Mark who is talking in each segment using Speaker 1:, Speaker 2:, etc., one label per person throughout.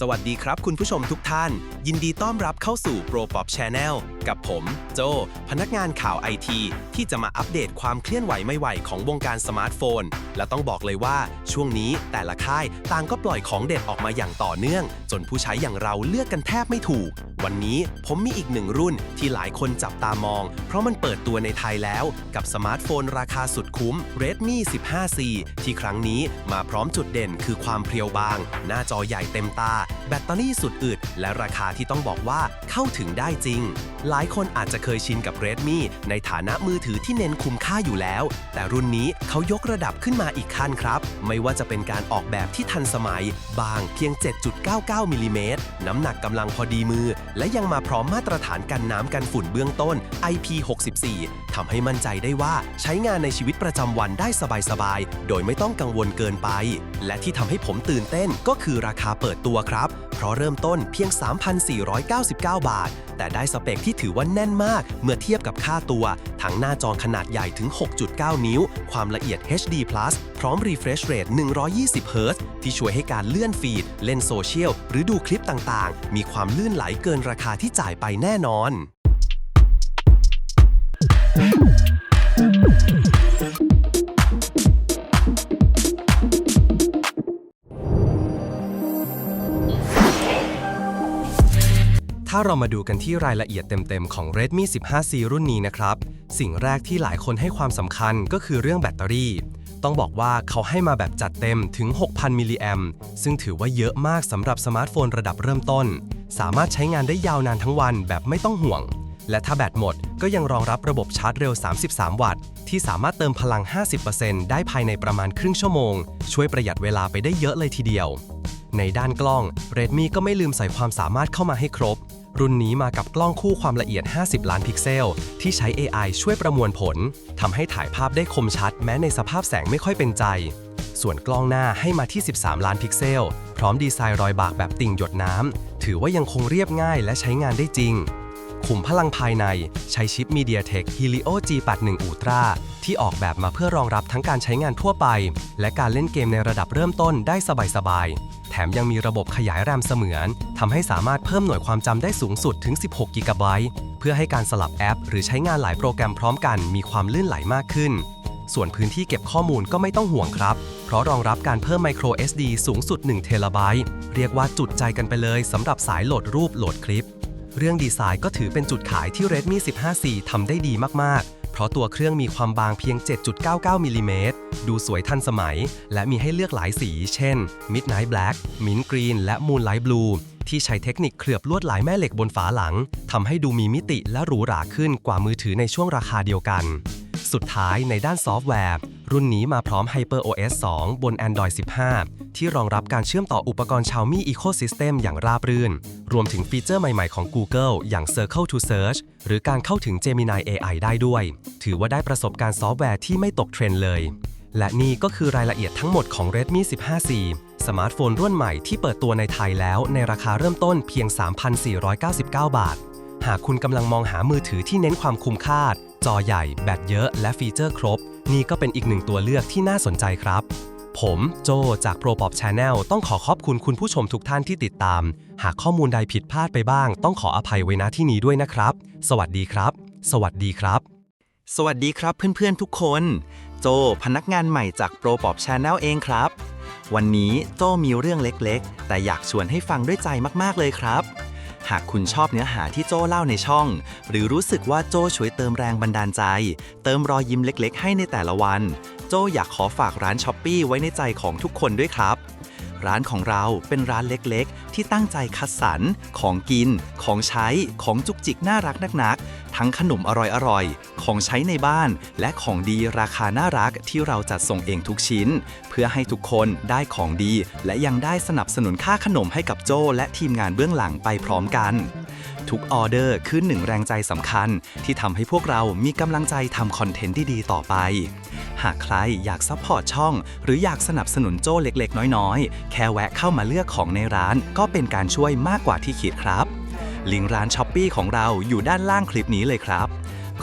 Speaker 1: สวัสดีครับคุณผู้ชมทุกท่าน ยินดีต้อนรับเข้าสู่ Pro Pop Channel กับผม โจ พนักงานข่าวไอทีที่จะมาอัปเดตความเคลื่อนไหวไม่ไหวของวงการสมาร์ทโฟน และต้องบอกเลยว่าช่วงนี้แต่ละค่ายต่างก็ปล่อยของเด็ดออกมาอย่างต่อเนื่อง จนผู้ใช้อย่างเราเลือกกันแทบไม่ถูก วันนี้ผมมีอีกหนึ่งรุ่นที่หลายคนจับตามอง เพราะมันเปิดตัวในไทยแล้ว กับสมาร์ทโฟนราคาสุดคุ้ม Redmi 15C ที่ครั้งนี้มาพร้อมจุดเด่นคือความเพรียวบาง หน้าจอใหญ่เต็มตา แบตเตอรี่สุดอึด และราคาที่ต้องบอกว่าเข้าถึงได้จริงหลายคนอาจจะเคยชินกับ Redmi ในฐานะมือถือที่เน้นคุ้มค่าอยู่แล้ว แต่รุ่นนี้เขายกระดับขึ้นมาอีกขั้นครับ ไม่ว่าจะเป็นการออกแบบที่ทันสมัย บางเพียง 7.99มิลลิเมตรน้ำหนักกำลังพอดีมือ และยังมาพร้อมมาตรฐานกันน้ำกันฝุ่นเบื้องต้น IP64 ทำให้มั่นใจได้ว่าใช้งานในชีวิตประจำวันได้สบายๆ โดยไม่ต้องกังวลเกินไป และที่ทำให้ผมตื่นเต้นก็คือราคาเปิดตัวครับ เพราะเริ่มต้นเพียง 3,499 บาท แต่ได้สเปคที่ถือือว่าแน่นมากเมื่อเทียบกับค่าตัว ทั้งหน้าจอขนาดใหญ่ถึง 6.9 นิ้ว ความละเอียด HD+ พร้อม refresh rate 120 Hz ที่ช่วยให้การเลื่อนฟีด เล่นโซเชียล หรือดูคลิปต่างๆ มีความลื่นไหลเกินราคาที่จ่ายไปแน่นอน ถ้าเรามาดูกันที่รายละเอียดเต็มๆ ของ Redmi 15C รุ่นนี้นะครับ สิ่งแรกที่หลายคนให้ความสำคัญก็คือเรื่องแบตเตอรี่ ต้องบอกว่าเขาให้มาแบบจัดเต็มถึง 6,000 มิลลิแอมซึ่งถือว่าเยอะมากสำหรับสมาร์ทโฟนระดับเริ่มต้น สามารถใช้งานได้ยาวนานทั้งวันแบบไม่ต้องห่วง และถ้าแบตหมดก็ยังรองรับระบบชาร์จเร็ว 33 วัตต์ ที่สามารถเติมพลัง 50%ได้ภายในประมาณครึ่งชั่วโมง ช่วยประหยัดเวลาไปได้เยอะเลยทีเดียวในด้านกล้อง Redmi ก็ไม่ลืมใส่ความสามารถเข้ามาให้ครบ รุ่นนี้มากับกล้องคู่ความละเอียด 50 ล้านพิกเซล ที่ใช้ AI ช่วยประมวลผลทำให้ถ่ายภาพได้คมชัด แม้ในสภาพแสงไม่ค่อยเป็นใจ ส่วนกล้องหน้าให้มาที่ 13 ล้านพิกเซล พร้อมดีไซน์รอยบากแบบติ่งหยดน้ำ ถือว่ายังคงเรียบง่ายและใช้งานได้จริง ขุมพลังภายในใช้ชิป MediaTek Helio G81 Ultra ที่ออกแบบมาเพื่อรองรับทั้งการใช้งานทั่วไป และการเล่นเกมในระดับเริ่มต้นได้สบายๆ แถมยังมีระบบขยายแรมเสมือนทำให้สามารถเพิ่มหน่วยความจำได้สูงสุดถึง 16 g b เพื่อให้การสลับแอป หรือใช้งานหลายโปรแกรมพร้อมกันมีความลื่นไหลมากขึ้น ส่วนพื้นที่เก็บข้อมูลก็ไม่ต้องห่วงครับ เพราะรองรับการเพิ่ม micro SD สูงสุด1เทราไบต์เรียกว่าจุดใจกันไปเลยสำหรับสายโหลดรูปโหลดคลิป เรื่องดีไซน์ก็ถือเป็นจุดขายที่ Redmi 15C ทำได้ดีมากๆ เพราะตัวเครื่องมีความบางเพียง 7.99มิลลิเมตรดูสวยทันสมัย และมีให้เลือกหลายสี เช่น Midnight Black Mint Green และ Moonlight Blue ที่ใช้เทคนิคเคลือบลวดลายแม่เหล็กบนฝาหลังทำให้ดูมีมิติและหรูหราขึ้นกว่ามือถือในช่วงราคาเดียวกัน สุดท้ายในด้านซอฟต์แวร์ รุ่นนี้มาพร้อม HyperOS 2 บน Android 15 ที่รองรับการเชื่อมต่ออุปกรณ์ Xiaomi Ecosystem อย่างราบรื่น รวมถึงฟีเจอร์ใหม่ๆของ Google อย่าง Circle to Search หรือการเข้าถึง Gemini AI ได้ด้วย ถือว่าได้ประสบการณ์ซอฟต์แวร์ที่ไม่ตกเทรนด์เลย และนี่ก็คือรายละเอียดทั้งหมดของ Redmi 15C สมาร์ทโฟนรุ่นใหม่ที่เปิดตัวในไทยแล้วในราคาเริ่มต้นเพียง 3,499 บาท หากคุณกำลังมองหามือถือที่เน้นความคุ้มค่า จอใหญ่ แบตเยอะ และฟีเจอร์ครบ นี่ก็เป็นอีกหนึ่งตัวเลือกที่น่าสนใจครับ ผมโจจาก ProPop Channel ต้องขอขอบคุณคุณผู้ชมทุกท่านที่ติดตาม หากข้อมูลใดผิดพลาดไปบ้าง ต้องขออภัยไว้ณที่นี้ด้วยนะครับ สวัสดีครับ สวัสดีครับ
Speaker 2: สวัสดีครับเพื่อนๆทุกคน โจพนักงานใหม่จาก Pro Pop Channel เองครับ วันนี้โจมีเรื่องเล็กๆ แต่อยากชวนให้ฟังด้วยใจมากๆเลยครับากคุณชอบเนื้อหาที่โจเล่าในช่อง หรือรู้สึกว่าโจช่วยเติมแรงบันดาลใจ เติมรอยยิ้มเล็กๆ ให้ในแต่ละวัน โจอยากขอฝากร้านช้อปปีไว้ในใจของทุกคนด้วยครับ ร้านของเราเป็นร้านเล็กๆ ที่ตั้งใจคัดสรร ของกิน ของใช้ ของจุกจิกน่ารักนักๆ ทั้งขนมอร่อยๆ ของใช้ในบ้าน และของดีราคาน่ารักที่เราจัดส่งเองทุกชิ้น เพื่อให้ทุกคนได้ของดี และยังได้สนับสนุนค่าขนมให้กับโจและทีมงานเบื้องหลังไปพร้อมกันทุกออเดอร์คือหนึ่งแรงใจสำคัญ ที่ทำให้พวกเรามีกำลังใจทำคอนเทนต์ที่ดีต่อไป หากใครอยากซัพพอร์ตช่อง หรืออยากสนับสนุนโจ้เล็กๆ น้อยๆ แค่แวะเข้ามาเลือกของในร้าน ก็เป็นการช่วยมากกว่าที่คิดครับ ลิงก์ร้านช้อปปีของเราอยู่ด้านล่างคลิปนี้เลยครับ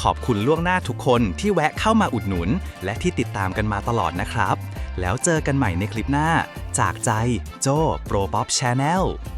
Speaker 2: ขอบคุณล่วงหน้าทุกคนที่แวะเข้ามาอุดหนุน และที่ติดตามกันมาตลอดนะครับ แล้วเจอกันใหม่ในคลิปหน้า จากใจโจ้โปรป๊อปชาแนล